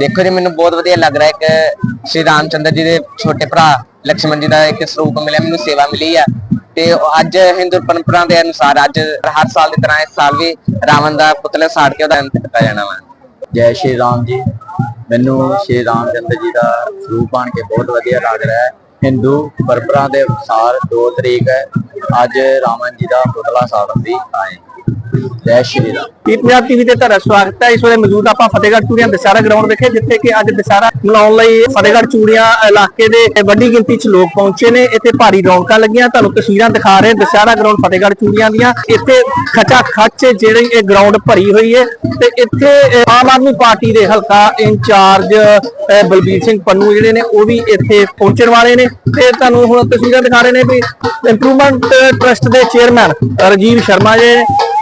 ਦੇਖੋ ਜੀ, ਮੈਨੂੰ ਬਹੁਤ ਵਧੀਆ ਲੱਗ ਰਿਹਾ ਇੱਕ ਸ਼੍ਰੀ ਰਾਮ ਚੰਦਰ ਜੀ ਦੇ ਛੋਟੇ ਭਰਾ, ਲਕਸ਼ਮਣ ਜੀ ਦਾ ਇੱਕ ਸਰੂਪ ਮਿਲਿਆ, ਮੈਨੂੰ ਸੇਵਾ ਮਿਲੀ ਆ। ਤੇ ਅੱਜ ਹਿੰਦੂ ਪਰੰਪਰਾ ਦੇ ਅਨੁਸਾਰ ਅੱਜ ਹਰ ਸਾਲ ਦੀ ਤਰ੍ਹਾਂ ਇਸ ਸਾਲ ਵੀ ਰਾਵਣ ਦਾ ਪੁਤਲਾ ਸਾੜ ਕੇ ਉਹਦਾ ਅੰਤ ਕੀਤਾ ਜਾਣਾ ਵਾ। ਜੈ ਸ਼੍ਰੀ ਰਾਮ ਜੀ। ਮੈਨੂੰ ਸ਼੍ਰੀ ਰਾਮ ਚੰਦਰ ਜੀ ਦਾ ਸਰੂਪ ਆਣ ਕੇ ਬਹੁਤ ਵਧੀਆ ਲੱਗ ਰਿਹਾ ਹੈ। ਹਿੰਦੂ ਪਰੰਪਰਾ ਦੇ ਅਨੁਸਾਰ 2 ਤਰੀਕ ਹੈ, ਅੱਜ ਰਾਵਣ ਜੀ ਦਾ ਪੁਤਲਾ ਸਾੜਨ ਦੀ ਆਏ। ਜੈ ਸ਼੍ਰੀ ਰਾਮ। ਕੀ ਪੰਜਾਬ ਟੀਵੀ ਤੇ ਤੁਹਾਡਾ ਸਵਾਗਤ ਹੈ। ਇਸ ਵੇਲੇ ਮੌਜੂਦ ਆਪਾਂ ਫਤਿਹਗੜ੍ਹ ਚੂੜੀਆਂ ਦਸ਼ਹਰਾ ਗਰਾਊਂਡ ਵਿਖੇ, ਜਿੱਥੇ ਕਿ ਅੱਜ ਦਸ਼ਹਰਾ ਮਨਾਉਣ ਲਈ ਫਤਿਹਗੜ੍ਹ ਚੂੜੀਆਂ ਇਲਾਕੇ ਦੇ ਵੱਡੀ ਗਿਣਤੀ 'ਚ ਲੋਕ ਪਹੁੰਚੇ ਨੇ। ਇੱਥੇ ਭਾਰੀ ਰੌਣਕਾਂ ਲੱਗੀਆਂ। ਤੁਹਾਨੂੰ ਤਸਵੀਰਾਂ ਦਿਖਾ ਰਹੇ ਦਸ਼ਹਰਾ ਗਰਾਊਂਡ ਫਤਿਹਗੜ੍ਹ ਚੂੜੀਆਂ ਦੀਆਂ। ਇੱਥੇ ਖਚਾ ਖੱਚ ਜਿਹੜੀ ਇਹ ਗਰਾਊਂਡ ਭਰੀ ਹੋਈ ਹੈ। ਤੇ ਇੱਥੇ ਆਮ ਆਦਮੀ ਪਾਰਟੀ ਦੇ ਹਲਕਾ ਇੰਚਾਰਜ ਬਲਬੀਰ ਸਿੰਘ ਪੰਨੂ ਜਿਹੜੇ ਨੇ, ਉਹ ਵੀ ਇੱਥੇ ਪਹੁੰਚਣ ਵਾਲੇ ਨੇ। ਤੇ ਤੁਹਾਨੂੰ ਹੁਣ ਤਸਵੀਰਾਂ ਦਿਖਾ ਰਹੇ ਨੇ ਵੀ ਇੰਪਰੂਵਮੈਂਟ ਟਰਸਟ ਦੇ ਚੇਅਰਮੈਨ ਰਜੀਵ ਸ਼ਰਮਾ ਜੀ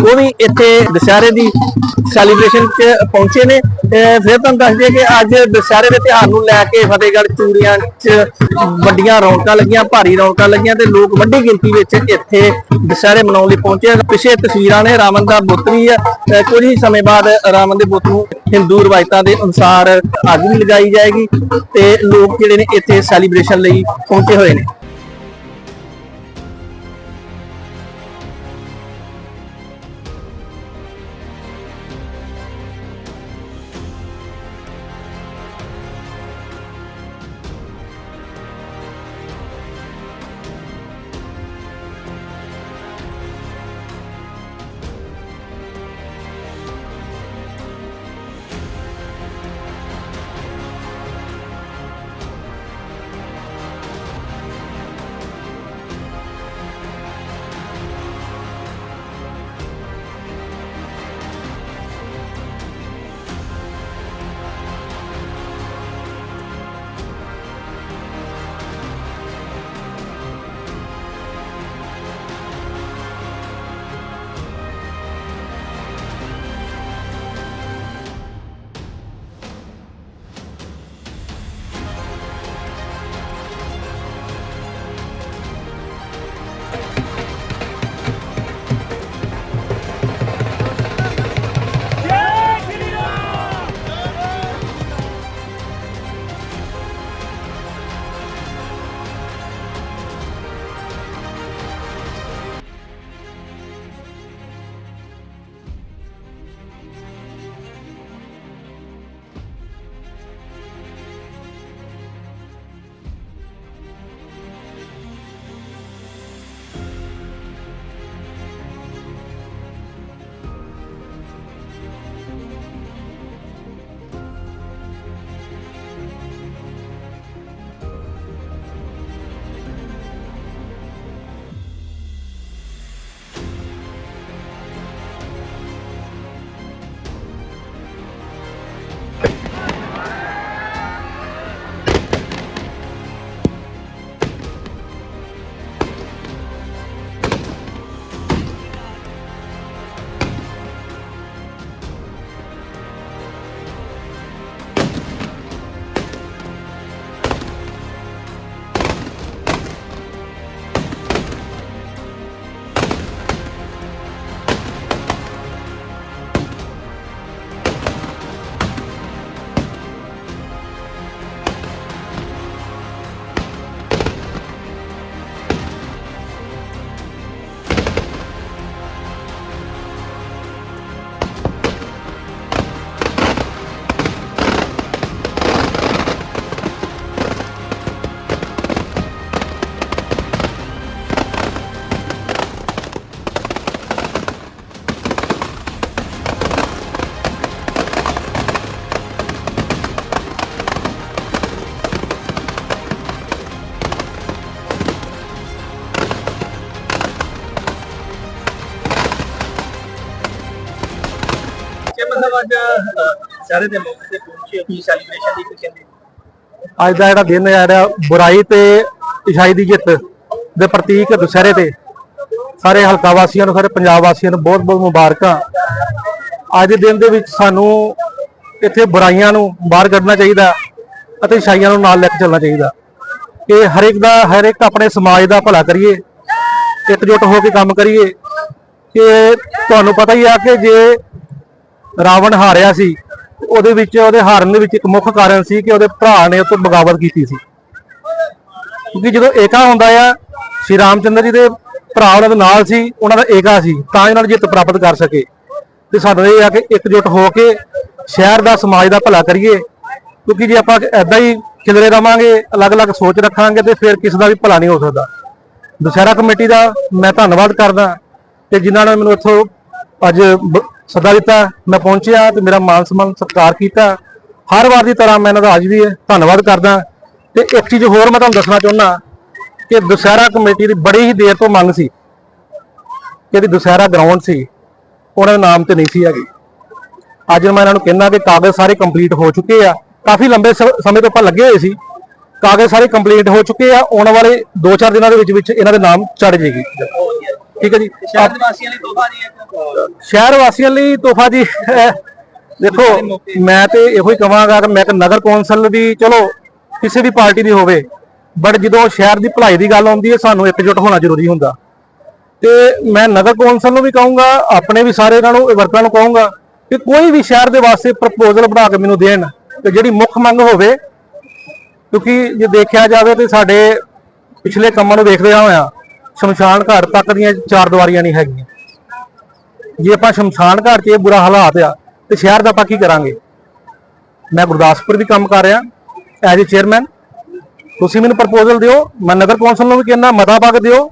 ਉਹ ਵੀ ਇੱਥੇ ਦੁਸਹਿਰੇ ਦੀ ਸੈਲੀਬ੍ਰੇਸ਼ਨ 'ਚ ਪਹੁੰਚੇ ਨੇ। ਫਿਰ ਤੁਹਾਨੂੰ ਦੱਸ ਦਈਏ ਕਿ ਅੱਜ ਦੁਸਹਿਰੇ ਦੇ ਤਿਉਹਾਰ ਨੂੰ ਲੈ ਕੇ ਫਤਿਹਗੜ੍ਹ ਚੂੜੀਆਂ 'ਚ ਵੱਡੀਆਂ ਰੌਣਕਾਂ ਲੱਗੀਆਂ, ਭਾਰੀ ਰੌਣਕਾਂ ਲੱਗੀਆਂ ਤੇ ਲੋਕ ਵੱਡੀ ਗਿਣਤੀ ਵਿੱਚ ਇੱਥੇ ਦੁਸਹਿਰੇ ਮਨਾਉਣ ਲਈ ਪਹੁੰਚੇ ਆ। ਪਿਛੇ ਤਸਵੀਰਾਂ ਨੇ ਰਾਵਣ ਦਾ ਬੁੱਤ ਵੀ ਹੈ ਤੇ ਕੁਝ ਹੀ ਸਮੇਂ ਬਾਅਦ ਰਾਵਣ ਦੇ ਬੁੱਤ ਨੂੰ ਹਿੰਦੂ ਰਵਾਇਤਾਂ ਦੇ ਅਨੁਸਾਰ ਅੱਗ ਵੀ ਲਗਾਈ ਜਾਏਗੀ ਤੇ ਲੋਕ ਜਿਹੜੇ ਨੇ ਇੱਥੇ ਸੈਲੀਬ੍ਰੇਸ਼ਨ ਲਈ ਪਹੁੰਚੇ ਹੋਏ ਨੇ। ਕਿ ਅੱਜ ਸਾਰੇ ਦੇ ਮੌਕੇ ਤੇ ਪਹੁੰਚੇ ਹੋਈ ਸੈਲੀਬ੍ਰੇਸ਼ਨ ਦੀ ਕੀ ਕਹਿੰਦੇ? ਅੱਜ ਦਾ ਜਿਹੜਾ ਦਿਨ ਹੈ, ਜਿਹੜਾ ਬੁਰਾਈ ਤੇ ਇਛਾਈ ਦੀ ਜਿੱਤ ਦੇ ਪ੍ਰਤੀਕ ਦੁਸਹਿਰੇ ਤੇ, ਸਾਰੇ ਹਲਕਾ ਵਾਸੀਆਂ ਨੂੰ, ਸਾਰੇ ਪੰਜਾਬ ਵਾਸੀਆਂ ਨੂੰ ਬਹੁਤ ਬਹੁਤ ਮੁਬਾਰਕਾਂ। ਅੱਜ ਦੇ ਦਿਨ ਦੇ ਵਿੱਚ ਸਾਨੂੰ ਇੱਥੇ ਬੁਰਾਈਆਂ ਨੂੰ ਬਾਹਰ ਕੱਢਣਾ ਚਾਹੀਦਾ ਅਤੇ ਇਸ਼ਾਈਆਂ ਨੂੰ ਨਾਲ ਲੈ ਕੇ ਚੱਲਣਾ ਚਾਹੀਦਾ। ਕਿ ਹਰੇਕ ਦਾ, ਹਰ ਇੱਕ ਆਪਣੇ ਸਮਾਜ ਦਾ ਭਲਾ ਕਰੀਏ, ਇਕਜੁੱਟ ਹੋ ਕੇ ਕੰਮ ਕਰੀਏ। ਕਿ ਤੁਹਾਨੂੰ ਪਤਾ ਹੀ ਆ ਕਿ ਜੇ ਰਾਵਣ ਹਾਰਿਆ ਸੀ ਉਹਦੇ ਵਿੱਚ, ਉਹਦੇ ਹਾਰਨ ਦੇ ਵਿੱਚ ਇੱਕ ਮੁੱਖ ਕਾਰਨ ਸੀ ਕਿ ਉਹਦੇ ਭਰਾ ਨੇ ਉਹ ਤੋਂ ਬਗਾਵਤ ਕੀਤੀ ਸੀ। ਕਿਉਂਕਿ ਜਦੋਂ ਏਕਾ ਹੁੰਦਾ ਆ, ਸ਼੍ਰੀ ਰਾਮਚੰਦਰ ਜੀ ਦੇ ਭਰਾ ਉਹਨਾਂ ਦੇ ਨਾਲ ਸੀ, ਉਹਨਾਂ ਦਾ ਏਕਾ ਸੀ, ਤਾਂ ਇਹਨਾਂ ਨੇ ਜਿੱਤ ਪ੍ਰਾਪਤ ਕਰ ਸਕੇ। ਤੇ ਸਾਡਾ ਇਹ ਆ ਕਿ ਇਕਜੁੱਟ ਹੋ ਕੇ ਸ਼ਹਿਰ ਦਾ, ਸਮਾਜ ਦਾ ਭਲਾ ਕਰੀਏ। ਕਿਉਂਕਿ ਜੇ ਆਪਾਂ ਐਦਾਂ ਹੀ ਖਿਲਰੇ ਰਵਾਂਗੇ, ਅਲੱਗ-ਅਲੱਗ ਸੋਚ ਰੱਖਾਂਗੇ, ਤੇ ਫਿਰ ਕਿਸੇ ਦਾ ਵੀ ਭਲਾ ਨਹੀਂ ਹੋ ਸਕਦਾ। ਦੁਸਹਿਰਾ ਕਮੇਟੀ ਦਾ ਮੈਂ ਧੰਨਵਾਦ ਕਰਦਾ, ਤੇ ਜਿਨ੍ਹਾਂ ਨੇ ਮੈਨੂੰ ਇੱਥੋਂ ਅੱਜ ਸੱਦਾ ਦਿੱਤਾ, ਮੈਂ ਪਹੁੰਚਿਆ ਤੇ ਮੇਰਾ ਮਾਨ ਸਨਮਾਨ ਸਤਿਕਾਰ ਕੀਤਾ। ਹਰ ਵਾਰ ਦੀ ਤਰ੍ਹਾਂ ਮੈਂ ਇਹਨਾਂ ਦਾ ਅੱਜ ਵੀ ਧੰਨਵਾਦ ਕਰਦਾ। ਤੇ ਇੱਕ ਚੀਜ਼ ਹੋਰ ਮੈਂ ਤੁਹਾਨੂੰ ਦੱਸਣਾ ਚਾਹੁੰਦਾ ਕਿ ਦੁਸਹਿਰਾ ਕਮੇਟੀ ਦੀ ਬੜੀ ਹੀ ਦੇਰ ਤੋਂ ਮੰਗ ਸੀ ਕਿ ਇਹਦੀ ਦੁਸਹਿਰਾ ਗਰਾਊਂਡ ਸੀ, ਉਹਨਾਂ ਦੇ ਨਾਮ ਤੇ ਨਹੀਂ ਸੀ ਹੈਗੀ। ਅੱਜ ਮੈਂ ਇਹਨਾਂ ਨੂੰ ਕਹਿੰਦਾ ਕਿ ਕਾਗਜ਼ ਸਾਰੇ ਕੰਪਲੀਟ ਹੋ ਚੁੱਕੇ ਆ। ਕਾਫੀ ਲੰਬੇ ਸਮੇਂ ਤੋਂ ਆਪਾਂ ਲੱਗੇ ਹੋਏ ਸੀ। ਕਾਗਜ਼ ਸਾਰੇ ਕੰਪਲੀਟ ਹੋ ਚੁੱਕੇ ਆ, ਆਉਣ ਵਾਲੇ 2-4 ਦਿਨਾਂ ਦੇ ਵਿੱਚ ਵਿੱਚ ਇਹਨਾਂ ਦੇ ਨਾਮ ਚੜ ਜਾਏਗੀ। ਠੀਕ ਹੈ ਜੀ ਸ਼ਹਿਰ ਵਾਸੀਆਂ ਲਈ ਤੋਹਫਾ ਜੀ ਇੱਕ ਸ਼ਹਿਰ ਵਾਸੀਆਂ ਲਈ ਤੋਹਫਾ ਜੀ। ਦੇਖੋ ਮੈਂ ਤੇ ਇਹੋ ਹੀ ਕਹਾਂਗਾ ਕਿ ਮੈਂ ਇੱਕ ਨਗਰ ਕੌਂਸਲ ਦੀ ਚਲੋ ਕਿਸੇ ਵੀ ਪਾਰਟੀ ਦੀ ਹੋਵੇ ਬਟ ਜਦੋਂ ਸ਼ਹਿਰ ਦੀ ਭਲਾਈ ਦੀ ਗੱਲ ਆਉਂਦੀ ਹੈ ਸਾਨੂੰ ਇਕਜੁੱਟ ਹੋਣਾ ਜ਼ਰੂਰੀ ਹੁੰਦਾ ਤੇ ਮੈਂ ਨਗਰ ਕੌਂਸਲ ਨੂੰ ਵੀ ਕਹੂੰਗਾ ਆਪਣੇ ਵੀ ਸਾਰੇ ਇਹਨਾਂ ਨੂੰ ਵਰਕਰਾਂ ਨੂੰ ਕਹੂੰਗਾ ਕਿ ਕੋਈ ਵੀ ਸ਼ਹਿਰ ਦੇ ਵਾਸਤੇ ਪ੍ਰਪੋਜ਼ਲ ਬਣਾ ਕੇ ਮੈਨੂੰ ਦੇਣ ਤੇ ਜਿਹੜੀ ਮੁੱਖ ਮੰਗ ਹੋਵੇ ਕਿਉਂਕਿ ਜੇ ਦੇਖਿਆ ਜਾਵੇ ਤੇ ਸਾਡੇ ਪਿਛਲੇ ਕੰਮਾਂ ਨੂੰ ਦੇਖਦੇ ਹੋਇਆ ਸ਼ਮਸ਼ਾਨ ਘਾਟ ਤੱਕ ਦੀਆਂ ਚਾਰ ਦੀਵਾਰੀਆਂ ਨਹੀਂ ਹੈਗੀਆਂ। ਜੇ ਆਪਾਂ ਸ਼ਮਸ਼ਾਨ ਘਾਟ 'ਚ ਇਹ ਬੁਰਾ ਹਾਲਾਤ ਆ, ਤੇ ਸ਼ਹਿਰ ਦਾ ਆਪਾਂ ਕੀ ਕਰਾਂਗੇ? ਮੈਂ ਗੁਰਦਾਸਪੁਰ ਵੀ ਕੰਮ ਕਰ ਰਿਹਾ ਐਜ਼ ਅ ਚੇਅਰਮੈਨ ਤੁਸੀਂ ਮੈਨੂੰ ਪ੍ਰਪੋਜ਼ਲ ਦਿਓ, ਮੈਂ ਨਗਰ ਕੌਂਸਲ ਨੂੰ ਵੀ ਕਹਿੰਦਾ, ਮਤਾ ਪਾ ਕੇ ਦਿਓ।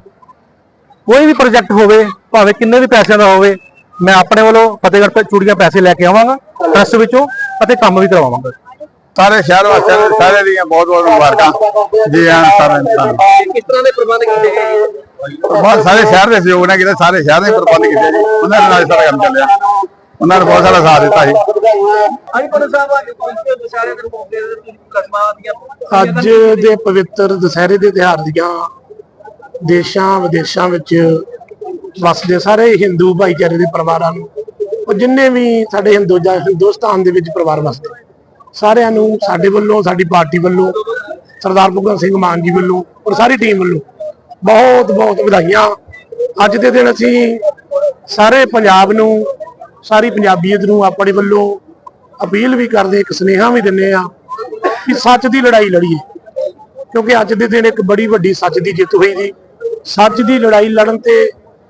ਕੋਈ ਵੀ ਪ੍ਰੋਜੈਕਟ ਹੋਵੇ, ਭਾਵੇਂ ਕਿੰਨੇ ਵੀ ਪੈਸਿਆਂ ਦਾ ਹੋਵੇ, ਮੈਂ ਆਪਣੇ ਵੱਲੋਂ ਫਤਿਹਗੜ੍ਹ ਤੋਂ ਚੂੜੀਆਂ ਪੈਸੇ ਲੈ ਕੇ ਆਵਾਂਗਾ ਟਰਸਟ ਵਿੱਚੋਂ, ਅਤੇ ਕੰਮ ਵੀ ਕਰਵਾਵਾਂਗਾ। ਸਾਰੇ ਸ਼ਹਿਰ ਵਾਸੀਆਂ ਨੂੰ ਸਾਰੇ ਦੀਆਂ ਬਹੁਤ ਬਹੁਤ ਮੁਬਾਰਕਾਂ। ਜੀ ਆਨ ਸਾਰੇ ਇਨਸਾਨ। ਕਿਸ ਤਰ੍ਹਾਂ ਦੇ ਪ੍ਰਬੰਧ ਕੀਤੇ ਗਏ? ਬਹੁਤ ਸਾਰੇ ਸ਼ਹਿਰ ਦੇ ਸਹਿਯੋਗ ਨਾਲ ਕੀਤੇ ਸਾਰੇ ਸ਼ਹਿਰ ਦੇ ਪ੍ਰਬੰਧ ਕੀਤੇ ਜੀ। ਉਹਨਾਂ ਦੇ ਨਾਲ ਸਾਰਾ ਕੰਮ ਚੱਲਿਆ। ਉਹਨਾਂ ਨੇ ਬਹੁਤ ਸਾਰਾ ਸਾਥ ਦਿੱਤਾ ਜੀ। ਅੱਜ ਦੇ ਪਵਿੱਤਰ ਦੁਸਹਿਰੇ ਦੇ ਤਿਉਹਾਰ ਦੀਆਂ ਦੇਸ਼ਾਂ ਵਿਦੇਸ਼ਾਂ ਵਿੱਚ ਵਸਦੇ ਸਾਰੇ ਹਿੰਦੂ ਭਾਈਚਾਰੇ ਦੇ ਪਰਿਵਾਰਾਂ ਨੂੰ ਉਹ ਜਿੰਨੇ ਵੀ ਸਾਡੇ ਹਿੰਦੂ ਜਾਂ ਹਿੰਦੁਸਤਾਨ ਦੇ ਵਿੱਚ ਪਰਿਵਾਰ ਵਸਦੇ ਸਾਰਿਆਂ ਨੂੰ, ਸਾਡੇ ਵੱਲੋਂ, ਸਾਡੀ ਪਾਰਟੀ ਵੱਲੋਂ, ਸਰਦਾਰ ਭਗਵੰਤ ਸਿੰਘ ਮਾਨ ਜੀ ਵੱਲੋਂ ਔਰ ਸਾਰੀ ਟੀਮ ਵੱਲੋਂ ਬਹੁਤ ਬਹੁਤ ਵਧਾਈਆਂ। ਅੱਜ ਦੇ ਦਿਨ ਅਸੀਂ ਸਾਰੇ ਪੰਜਾਬ ਨੂੰ, ਸਾਰੀ ਪੰਜਾਬੀਅਤ ਨੂੰ ਆਪਣੇ ਵੱਲੋਂ ਅਪੀਲ ਵੀ ਕਰਦੇ ਇੱਕ ਸੁਨੇਹਾ ਵੀ ਦਿੰਨੇ ਆ ਕਿ ਸੱਚ ਦੀ ਲੜਾਈ ਲੜੀਏ। ਕਿਉਂਕਿ ਅੱਜ ਦੇ ਦਿਨ ਇੱਕ ਬੜੀ ਵੱਡੀ ਸੱਚ ਦੀ ਜਿੱਤ ਹੋਈ ਜੀ। ਸੱਚ ਦੀ ਲੜਾਈ ਲੜਨ ਤੇ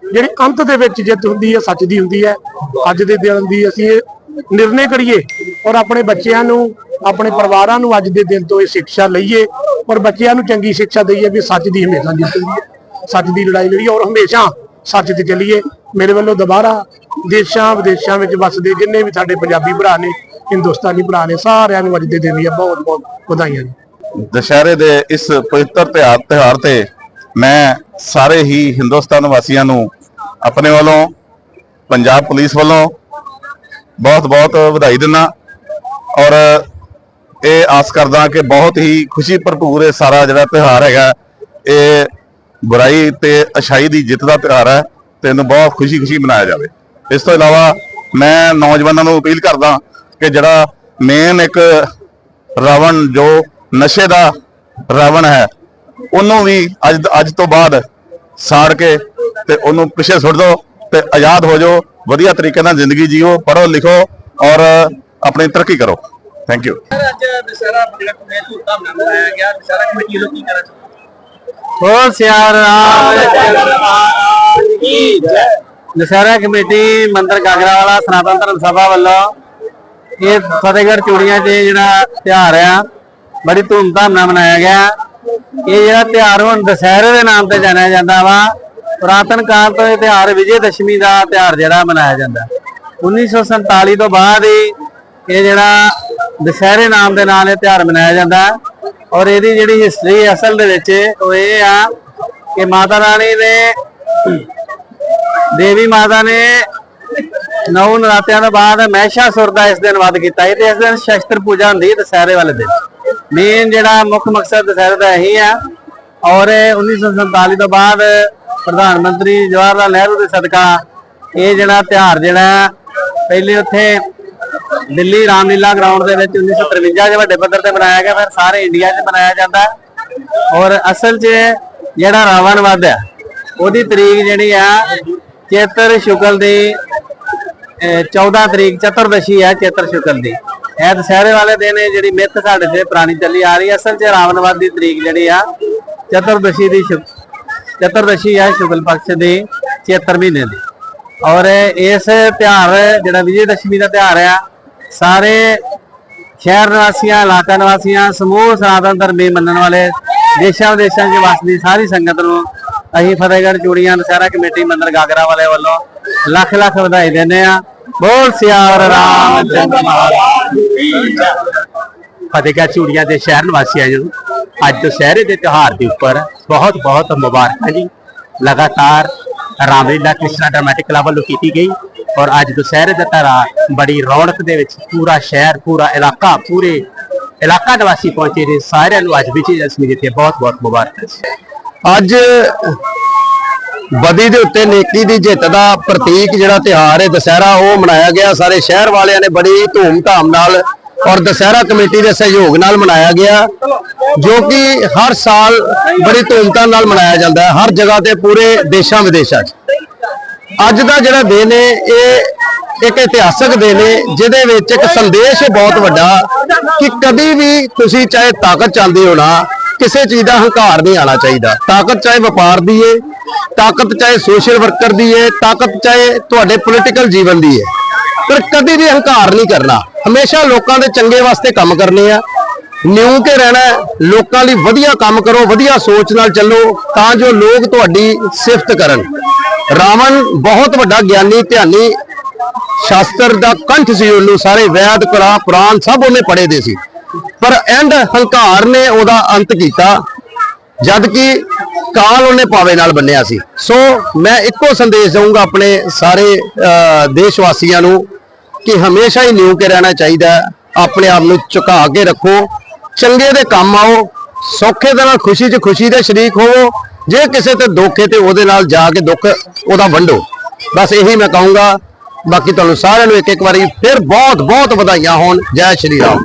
ਜਿਹੜੀ ਅੰਤ ਦੇ ਵਿੱਚ ਜਿੱਤ ਹੁੰਦੀ ਹੈ, ਸੱਚ ਦੀ ਹੁੰਦੀ ਹੈ। ਅੱਜ ਦੇ ਦਿਨ ਦੀ ਅਸੀਂ ਨਿਰਣੇ ਕਰੀਏ ਔਰ ਆਪਣੇ ਬੱਚਿਆਂ ਨੂੰ, ਆਪਣੇ ਪਰਿਵਾਰਾਂ ਨੂੰ ਅੱਜ ਦੇ ਦਿਨ ਤੋਂ ਇਹ ਸਿੱਖਿਆ ਲਈਏ, ਔਰ ਬੱਚਿਆਂ ਨੂੰ ਚੰਗੀ ਸਿੱਖਿਆ ਦਈਏ ਵੀ ਸੱਚ ਦੀ ਹਮੇਸ਼ਾ ਜਿੱਤ ਸੱਚ ਦੀ ਲੜਾਈ ਲੜੀਏ ਔਰ ਹਮੇਸ਼ਾ ਸੱਚ ਤੇ ਚੱਲੀਏ। ਮੇਰੇ ਵੱਲੋਂ ਦੁਬਾਰਾ ਦੇਸ਼ਾਂ ਵਿਦੇਸ਼ਾਂ ਵਿੱਚ ਵੱਸਦੇ ਜਿੰਨੇ ਵੀ ਸਾਡੇ ਪੰਜਾਬੀ ਭਰਾ ਨੇ, ਹਿੰਦੁਸਤਾਨੀ ਭਰਾ ਨੇ, ਸਾਰਿਆਂ ਨੂੰ ਅੱਜ ਦੇ ਦਿਨ ਦੀਆਂ ਬਹੁਤ ਬਹੁਤ ਵਧਾਈਆਂ ਜੀ ਦੁਸ਼ਹਿਰੇ ਦੇ ਇਸ ਪਵਿੱਤਰ ਤਿਉਹਾਰ ਤਿਉਹਾਰ ਤੇ ਮੈਂ ਸਾਰੇ ਹੀ ਹਿੰਦੁਸਤਾਨ ਵਾਸੀਆਂ ਨੂੰ ਆਪਣੇ ਵੱਲੋਂ, ਪੰਜਾਬ ਪੁਲਿਸ ਵੱਲੋਂ ਬਹੁਤ ਬਹੁਤ ਵਧਾਈ ਦਿੰਦਾ। ਔਰ ਇਹ ਆਸ ਕਰਦਾ ਕਿ ਬਹੁਤ ਹੀ ਖੁਸ਼ੀ ਭਰਪੂਰ ਇਹ ਸਾਰਾ ਜਿਹੜਾ ਤਿਉਹਾਰ ਹੈਗਾ, ਇਹ ਬੁਰਾਈ ਤੇ ਅਛਾਈ ਦੀ ਜਿੱਤ ਦਾ ਤਿਉਹਾਰ ਹੈ ਤੇ ਇਹਨੂੰ ਬਹੁਤ ਖੁਸ਼ੀ-ਖੁਸ਼ੀ ਮਨਾਇਆ ਜਾਵੇ। ਇਸ ਤੋਂ ਇਲਾਵਾ ਮੈਂ ਨੌਜਵਾਨਾਂ ਨੂੰ ਅਪੀਲ ਕਰਦਾ ਕਿ ਜਿਹੜਾ ਮੇਨ ਇੱਕ ਰਾਵਣ, ਜੋ ਨਸ਼ੇ ਦਾ ਰਾਵਣ ਹੈ, ਉਹਨੂੰ ਵੀ ਅੱਜ ਅੱਜ ਤੋਂ ਬਾਅਦ ਸਾੜ ਕੇ ਤੇ ਉਹਨੂੰ ਪਿੱਛੇ ਸੁੱਟ ਦਿਓ ਤੇ ਆਜ਼ਾਦ ਹੋ ਜਾਓ। ਵਧੀਆ ਤਰੀਕੇ ਨਾਲ ਜ਼ਿੰਦਗੀ ਜੀਓ ਪੜ੍ਹੋ ਲਿਖੋ ਔਰ ਆਪਣੀ ਤਰੱਕੀ ਕਰੋ। ਥੈਂਕ ਯੂ ਅੱਜ ਦੁਸਹਿਰਾ ਜਿਹੜਾ ਕਮੇਟੀ ਧੂਮਧਾਮ ਨਾਲ ਮਨਾਇਆ ਗਿਆ। ਦੁਸਹਿਰਾ ਕਮੇਟੀ ਵੱਲੋਂ ਕੀ ਕਰਨਾ ਹੋ ਸਿਆਰਾ ਦਸ਼ਹਰਾ ਕਮੇਟੀ ਮੰਦਰ ਗਾਗਰਾ ਵਾਲਾ ਸਨਾਤਨ ਧਰਮ ਸਭਾ ਵੱਲੋਂ ਇਹ ਫਤਿਹਗੜ੍ਹ ਚੂੜੀਆਂ 'ਚ ਜਿਹੜਾ ਤਿਉਹਾਰ ਆ ਬੜੀ ਧੂਮਧਾਮ ਨਾਲ ਮਨਾਇਆ ਗਿਆ। ਇਹ ਜਿਹੜਾ ਤਿਉਹਾਰ ਹੁਣ ਦਸ਼ਹਰੇ ਦੇ ਨਾਮ ਤੇ ਜਾਣਿਆ ਜਾਂਦਾ ਵਾ ਪੁਰਾਤਨ ਕਾਲ ਤੋਂ ਇਹ ਤਿਉਹਾਰ ਵਿਜੇ ਦਸ਼ਮੀ ਦਾ ਤਿਉਹਾਰ ਜਿਹੜਾ ਮਨਾਇਆ ਜਾਂਦਾ। 1947 ਤੋਂ ਬਾਅਦ ਹੀ ਇਹ ਜਿਹੜਾ ਦੁਸਹਿਰੇ ਨਾਮ ਦੇ ਨਾਲ ਇਹ ਤਿਉਹਾਰ ਮਨਾਇਆ ਜਾਂਦਾ ਔਰ ਇਹਦੀ ਜਿਹੜੀ ਹਿਸਟਰੀ ਅਸਲ ਦੇ ਵਿੱਚ ਉਹ ਇਹ ਆ ਕਿ ਮਾਤਾ ਰਾਣੀ ਨੇ, ਦੇਵੀ ਮਾਤਾ ਨੇ ਨੌ ਨਰਾਤਿਆਂ ਤੋਂ ਬਾਅਦ ਮਹਿਸ਼ਾਸੁਰ ਦਾ ਇਸ ਦਿਨ ਵੱਧ ਕੀਤਾ। ਸੀ ਤੇ ਇਸ ਦਿਨ ਸ਼ਸਤਰ ਪੂਜਾ ਹੁੰਦੀ ਹੈ ਦੁਸਹਿਰੇ ਵਾਲੇ ਦਿਨ। ਮੇਨ ਜਿਹੜਾ ਮੁੱਖ ਮਕਸਦ ਦੁਸਹਿਰੇ ਦਾ ਇਹੀ ਆ ਔਰ ਇਹ 1947 ਤੋਂ ਬਾਅਦ ਪ੍ਰਧਾਨ ਮੰਤਰੀ ਜਵਾਹਰ ਲਾਲ ਨਹਿਰੂ ਦੇ ਸਦਕਾ ਇਹ ਜਿਹੜਾ ਤਿਉਹਾਰ ਜਿਹੜਾ ਪਹਿਲੇ ਉੱਥੇ ਦਿੱਲੀ ਰਾਮਲੀਲਾ ਗਰਾਊਂਡ ਦੇ ਵਿੱਚ 1953 ਦੇ ਵੱਡੇ ਪੱਧਰ ਤੇ ਮਨਾਇਆ ਗਿਆ, ਫਿਰ ਸਾਰੇ ਇੰਡੀਆ 'ਚ ਮਨਾਇਆ ਜਾਂਦਾ ਔਰ ਅਸਲ 'ਚ ਜਿਹੜਾ ਰਾਵਣ ਵੱਧ ਹੈ, ਉਹਦੀ ਤਰੀਕ ਜਿਹੜੀ ਆ, ਚੇਤਰ ਸ਼ੁਕਲ ਦੀ, ਅਹ 14 ਤਰੀਕ ਚਤੁਰਦਸ਼ੀ ਹੈ ਚੇਤਰ ਸ਼ੁਕਲ ਦੀ। ਇਹ ਦੁਸਹਿਰੇ ਵਾਲੇ ਦਿਨ ਜਿਹੜੀ ਮਿੱਥ ਸਾਡੇ ਤੇ ਪੁਰਾਣੀ ਚੱਲੀ ਆ ਰਹੀ ਹੈ। ਅਸਲ 'ਚ ਰਾਵਣਵਾਦ ਦੀ ਤਰੀਕ ਜਿਹੜੀ ਆ, ਚਤੁਰਦਸ਼ੀ ਦੀ ਸ਼ੁਕ ਚਤੁਰਦਸ਼ੀ ਹੈ ਸ਼ੁਕਲ ਪਕਸ਼ ਦੀ 76 ਮਹੀਨੇ ਦੀ। ਔਰ ਇਸ ਤਿਉਹਾਰ, ਜਿਹੜਾ ਵਿਜੇ ਦਸ਼ਮੀ ਦਾ ਤਿਉਹਾਰ ਆ, ਸਾਰੇ ਸ਼ਹਿਰ ਨਿਵਾਸੀਆਂ, ਇਲਾਕਾ ਨਿਵਾਸੀਆਂ, ਸਮੂਹ ਸਨਾਤਨ ਧਰਮੀ ਮੰਨਣ ਵਾਲੇ ਦੇਸ਼ਾਂ ਵਿਦੇਸ਼ਾਂ 'ਚ ਵਸਦੀ ਸਾਰੀ ਸੰਗਤ ਨੂੰ ਅਸੀਂ ਫਤਿਹਗੜ੍ਹ ਚੂੜੀਆਂ ਨਸ਼ਹਿਰਾ ਕਮੇਟੀ ਮੰਦਰ ਗਾਗਰਾ ਵਾਲੇ ਵੱਲੋਂ ਲੱਖ ਲੱਖ ਵਧਾਈ ਦਿੰਦੇ ਆ ਬੋਲ ਸਿਆਵਰ ਰਾਮਚੰਦਰ ਮਹਾਰਾਜ। ਫਤਿਹਗੜ੍ਹ ਚੂੜੀਆਂ ਦੇ ਸ਼ਹਿਰ ਨਿਵਾਸੀ ਆ ਨੂੰ ਅੱਜ ਦੁਸਹਿਰੇ ਦੇ ਤਿਉਹਾਰ ਦੇ ਉੱਪਰ ਬਹੁਤ ਬਹੁਤ ਮੁਬਾਰਕਾਂ ਜੀ। ਲਗਾਤਾਰ ਰਾਮਲੀਲਾ ਕ੍ਰਿਸ਼ਨਾ ਡਰਾਮੈਟਿਕ ਕਲੱਬ ਵੱਲੋਂ ਕੀਤੀ ਗਈ ਔਰ ਅੱਜ ਦੁਸਹਿਰੇ ਦਾ ਤਿਉਹਾਰ ਬੜੀ ਰੌਣਕ ਦੇ ਵਿੱਚ ਪੂਰਾ ਸ਼ਹਿਰ, ਪੂਰਾ ਇਲਾਕਾ, ਪੂਰੇ ਇਲਾਕਾ ਨਿਵਾਸੀ ਪਹੁੰਚੇ ਨੇ। ਸਾਰਿਆਂ ਨੂੰ ਅੱਜ ਵਿਜੇ ਦਸ਼ਮੀ ਦੇ ਤੇ ਬਹੁਤ ਬਹੁਤ ਮੁਬਾਰਕਾਂ ਜੀ। ਅੱਜ ਬਦੀ ਦੇ ਉੱਤੇ ਨੇਕੀ ਦੀ ਜਿੱਤ ਦਾ ਪ੍ਰਤੀਕ ਜਿਹੜਾ ਤਿਹਾਰ ਹੈ ਦੁਸਹਿਰਾ, ਉਹ ਮਨਾਇਆ ਗਿਆ। ਸਾਰੇ ਸ਼ਹਿਰ ਵਾਲਿਆਂ ਨੇ ਬੜੀ ਧੂਮ-ਧਾਮ ਨਾਲ ਔਰ ਦੁਸਹਿਰਾ ਕਮੇਟੀ ਦੇ ਸਹਿਯੋਗ ਨਾਲ ਮਨਾਇਆ ਗਿਆ, ਜੋ ਕਿ ਹਰ ਸਾਲ ਬੜੀ ਧੂਮਧਾਮ ਨਾਲ ਮਨਾਇਆ ਜਾਂਦਾ ਹੈ, ਹਰ ਜਗ੍ਹਾ ਤੇ ਪੂਰੇ ਦੇਸ਼ਾਂ ਵਿਦੇਸ਼ਾਂ 'ਚ। ਅੱਜ ਦਾ ਜਿਹੜਾ ਦਿਨ ਹੈ, ਇਹ ਇੱਕ ਇਤਿਹਾਸਕ ਦਿਨ ਹੈ, ਜਿਹਦੇ ਵਿੱਚ ਇੱਕ ਸੰਦੇਸ਼ ਹੈ ਬਹੁਤ ਵੱਡਾ ਕਿ ਕਦੀ ਵੀ ਤੁਸੀਂ ਚਾਹੇ ਤਾਕਤ ਚਾਹੁੰਦੇ ਹੋ ਨਾ, ਕਿਸੇ ਚੀਜ਼ ਦਾ ਹੰਕਾਰ ਨਹੀਂ ਆਣਾ ਚਾਹੀਦਾ। ਤਾਕਤ ਚਾਹੇ ਵਪਾਰ ਦੀ ਏ ਤਾਕਤ ਚਾਹੇ ਸੋਸ਼ਲ ਵਰਕਰ ਦੀ ਏ ਤਾਕਤ ਚਾਹੇ ਤੁਹਾਡੇ ਪੋਲੀਟੀਕਲ ਜੀਵਨ ਦੀ ਏ ਪਰ ਕਦੀ ਵੀ ਹੰਕਾਰ ਨਹੀਂ ਕਰਨਾ। ਹਮੇਸ਼ਾ ਲੋਕਾਂ ਦੇ ਚੰਗੇ ਵਾਸਤੇ ਕੰਮ ਕਰਨੇ ਆ। ਨਿਊ ਕੇ ਰਹਿਣਾ ਲੋਕਾਂ ਲਈ ਵਧੀਆ ਕੰਮ ਕਰੋ ਵਧੀਆ ਸੋਚ ਨਾਲ ਚੱਲੋ ਤਾਂ ਜੋ ਲੋਕ ਤੁਹਾਡੀ ਸਿਫਤ ਕਰਨ। ਰਾਵਣ ਬਹੁਤ ਵੱਡਾ ਗਿਆਨੀ ਧਿਆਨੀ ਸ਼ਾਸਤਰ ਦਾ ਕੰਠ ਸੀ ਉਹਨੂੰ ਸਾਰੇ ਵੈਦ ਕੁਰਾਨ ਪੁਰਾਣ ਸਭ ਉਹਨੇ ਪੜ੍ਹੇ ਦੇ ਸੀ। ਪਰ ਐਂਡ ਹੰਕਾਰ ਨੇ ਉਹਦਾ ਅੰਤ ਕੀਤਾ ਜਦ ਕਿ ਕਾਲ ਉਹਨੇ ਪਾਵੇ ਨਾਲ ਬੰਨਿਆ ਸੀ। ਸੋ ਮੈਂ ਇੱਕੋ ਸੰਦੇਸ਼ ਦਊਂਗਾ ਆਪਣੇ ਸਾਰੇ ਅਹ, ਦੇਸ਼ ਵਾਸੀਆਂ ਨੂੰ ਕਿ ਹਮੇਸ਼ਾ ਹੀ ਨਿਉ ਕੇ ਰਹਿਣਾ ਚਾਹੀਦਾ ਆਪਣੇ ਆਪ ਨੂੰ ਝੁਕਾ ਕੇ ਰੱਖੋ। ਚੰਗੇ ਦੇ ਕੰਮ ਆਓ। ਸੌਖੇ ਦੇ ਨਾਲ ਖੁਸ਼ੀ 'ਚ ਖੁਸ਼ੀ ਦੇ ਸ਼ਰੀਕ ਹੋਵੋ। ਜੇ ਕਿਸੇ ਤੇ ਦੁੱਖ ਹੈ ਤੇ ਉਹਦੇ ਨਾਲ ਜਾ ਕੇ ਦੁੱਖ ਉਹਦਾ ਵੰਡੋ। ਬਸ ਇਹੀ ਮੈਂ ਕਹੂੰਗਾ। ਬਾਕੀ ਤੁਹਾਨੂੰ ਸਾਰਿਆਂ ਨੂੰ ਇੱਕ ਇੱਕ ਵਾਰੀ ਫਿਰ ਬਹੁਤ ਬਹੁਤ ਵਧਾਈਆਂ ਹੋਣ। ਜੈ ਸ਼੍ਰੀ ਰਾਮ।